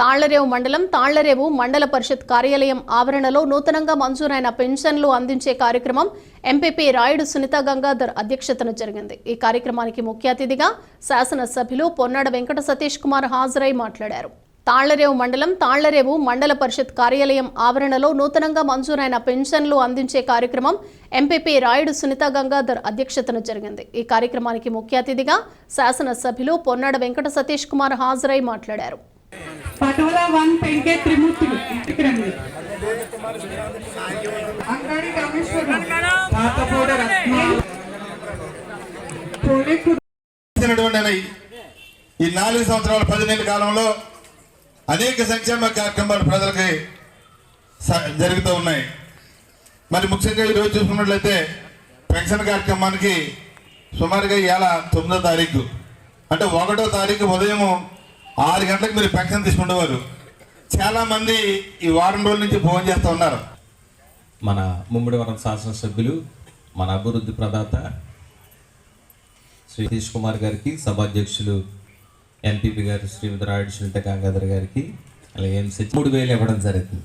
తాళ్ళరేవు మండలం తాళ్ళరేవు మండల పరిషత్ కార్యాలయం ఆవరణలో నూతనంగా మంజూరైన పెన్షన్లు అందించే కార్యక్రమం ఎంపీపీ రాయుడు సునీత గంగాధర్ అధ్యక్షతన జరిగింది. ఈ కార్యక్రమానికి ముఖ్య అతిథిగా శాసనసభ్యులు పొన్నాడ వెంకట సతీష్ కుమార్ హాజరై మాట్లాడారు. తాళ్ళరేవు మండలం తాళ్ళరేవు మండల పరిషత్ కార్యాలయం ఆవరణలో నూతనంగా మంజూరైన పెన్షన్లు అందించే కార్యక్రమం ఎంపీపీ రాయుడు సునీత గంగాధర్ అధ్యక్షతన జరిగింది. ఈ కార్యక్రమానికి ముఖ్య అతిథిగా శాసనసభ్యులు పొన్నాడ వెంకట సతీష్ కుమార్ హాజరై మాట్లాడారు. పటోలా వన్ పెంకే త్రిమూర్తులు. ఇంటికి రండి. అంగడి కామేశ్వరం రత్న. ఈ నాలుగు సంవత్సరాల పది నెలల కాలంలో అనేక సంక్షేమ కార్యక్రమాలు ప్రజలకి స- జరుగుతూ ఉన్నాయి. మరి ముఖ్యంగా ఈరోజు చూసుకున్నట్లయితే పెన్షన్ కార్యక్రమానికి సుమారుగా ఇవాళ తొమ్మిదో తారీఖు. అంటే ఒకటో తారీఖు ఉదయం ఆరు గంటలకు మీరు పెన్షన్ తీసుకుండేవారు చాలా మంది ఈ వారం రోజుల నుంచి ఫోన్ చేస్తూ ఉన్నారు. మన ముమ్మిడివరం శాసనసభ్యులు మన అభివృద్ధి ప్రదాత శ్రీ నితీష్ కుమార్ గారికి సభాధ్యక్షులు ఎంపీపీ గారు శ్రీమతి రాయుడు సునీత గంగాధర్ గారికి అలాగే ఎంసీ మూడు వేలు ఇవ్వడం జరుగుతుంది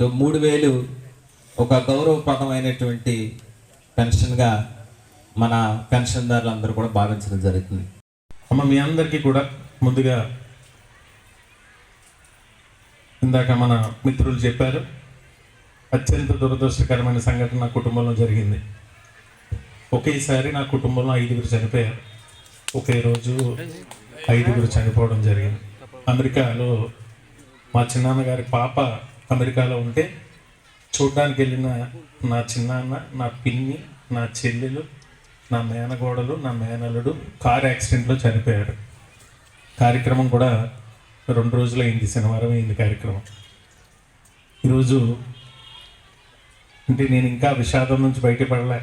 సో మూడు వేలు ఒక గౌరవప్రదమైనటువంటి పెన్షన్గా మన పెన్షన్దారులందరూ కూడా భావించడం జరుగుతుంది. అమ్మ మీ అందరికీ కూడా ముందుగా ఇందాక మన మిత్రులు చెప్పారు అత్యంత దురదృష్టకరమైన సంఘటన నా కుటుంబంలో జరిగింది. ఒకేసారి నా కుటుంబంలో ఐదుగురు చనిపోయారు. ఒకే రోజు ఐదుగురు చనిపోవడం జరిగింది. అమెరికాలో మా చిన్నాన్నగారి పాప అమెరికాలో ఉంటే చూడ్డానికి వెళ్ళిన నా చిన్నాన్న నా పిన్ని నా చెల్లెలు నా మేనగోడలు నా మేనల్లుడు కార్ యాక్సిడెంట్లో చనిపోయారు. కార్యక్రమం కూడా రెండు రోజులు అయింది శనివారం అయింది కార్యక్రమం. ఈరోజు అంటే నేను ఇంకా విషాదం నుంచి బయటపడలే.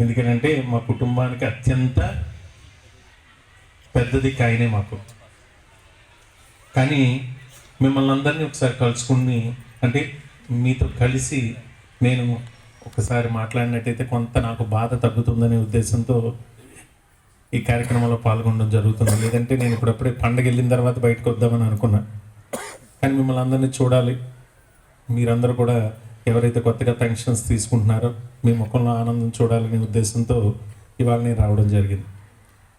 ఎందుకంటే మా కుటుంబానికి అత్యంత పెద్దది కాయనే మాకు. కానీ మిమ్మల్ని అందరినీ ఒకసారి కలుసుకుని అంటే మీతో కలిసి నేను ఒకసారి మాట్లాడినట్టయితే కొంత నాకు బాధ తగ్గుతుందనే ఉద్దేశంతో ఈ కార్యక్రమంలో పాల్గొనడం జరుగుతుంది. లేదంటే నేను ఇప్పుడప్పుడే పండగ వెళ్ళిన తర్వాత బయటకు వద్దామని అనుకున్నా. కానీ మిమ్మల్ని అందరినీ చూడాలి. మీరందరూ కూడా ఎవరైతే కొత్తగా పెన్షన్స్ తీసుకుంటున్నారో మీ ముఖంలో ఆనందం చూడాలనే ఉద్దేశంతో ఇవాళ నేను రావడం జరిగింది.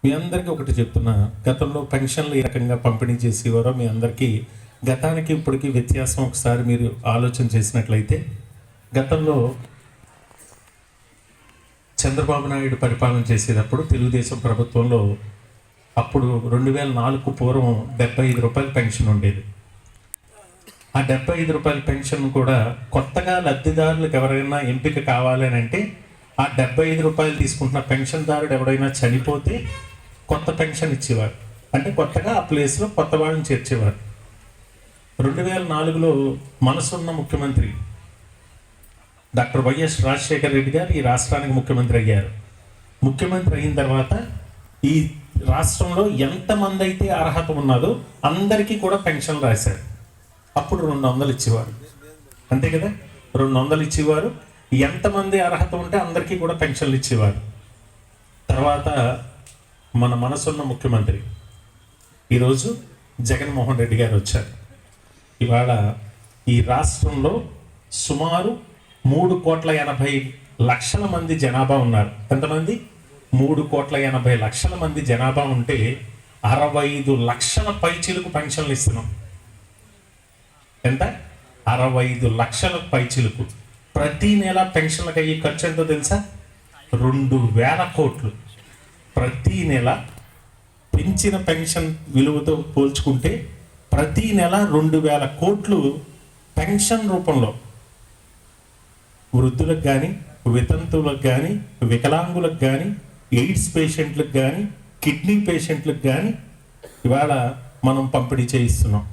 మీ అందరికీ ఒకటి చెప్తున్నా. గతంలో పెన్షన్లు ఏ రకంగా పంపిణీ చేసేవారో మీ అందరికీ గతానికి ఇప్పటికీ వ్యత్యాసం ఒకసారి మీరు ఆలోచన చేసినట్లయితే గతంలో చంద్రబాబు నాయుడు పరిపాలన చేసేటప్పుడు తెలుగుదేశం ప్రభుత్వంలో అప్పుడు రెండు వేల నాలుగు పూర్వం డెబ్బై ఐదు రూపాయల పెన్షన్ ఉండేది. ఆ డెబ్బై ఐదు రూపాయల పెన్షన్ కూడా కొత్తగా లబ్ధిదారులకు ఎవరైనా ఎంపిక కావాలి అని అంటే ఆ డెబ్బై ఐదు రూపాయలు తీసుకుంటున్న పెన్షన్దారుడు ఎవరైనా చనిపోతే కొత్త పెన్షన్ ఇచ్చేవారు. అంటే కొత్తగా ఆ ప్లేస్లో కొత్త వాళ్ళని చేర్చేవారు. రెండు వేల నాలుగులో మనసున్న ముఖ్యమంత్రి డాక్టర్ వైఎస్ రాజశేఖర రెడ్డి గారు ఈ రాష్ట్రానికి ముఖ్యమంత్రి అయ్యారు. ముఖ్యమంత్రి అయిన తర్వాత ఈ రాష్ట్రంలో ఎంతమంది అయితే అర్హత ఉన్నదో అందరికీ కూడా పెన్షన్ రాశారు. అప్పుడు రెండు వందలు ఇచ్చేవారు. అంతే కదా? రెండు వందలు ఇచ్చేవారు. ఎంతమంది అర్హత ఉంటే అందరికీ కూడా పెన్షన్లు ఇచ్చేవారు. తర్వాత మన మనసున్న ముఖ్యమంత్రి ఈరోజు జగన్మోహన్ రెడ్డి గారు వచ్చారు. ఇవాళ ఈ రాష్ట్రంలో సుమారు మూడు కోట్ల ఎనభై లక్షల మంది జనాభా ఉన్నారు. ఎంతమంది? మూడు కోట్ల ఎనభై లక్షల మంది జనాభా ఉంటే అరవై ఐదు లక్షల పైచిలుకు పెన్షన్లు ఇస్తున్నాం. ఎంత? అరవై ఐదు లక్షల పైచిలుకు. ప్రతి నెల పెన్షన్లకు అయ్యే ఖర్చు ఎంతో తెలుసా? రెండు వేల కోట్లు. ప్రతి నెల పెంచిన పెన్షన్ విలువతో పోల్చుకుంటే ప్రతి నెల రెండు వేల కోట్లు పెన్షన్ రూపంలో. వృద్ధులకు కానీ వితంతువులకు కానీ వికలాంగులకు కానీ ఎయిడ్స్ పేషెంట్లకు కానీ కిడ్నీ పేషెంట్లకు కానీ ఇవాళ మనం పంపిణీ చేయిస్తున్నాం.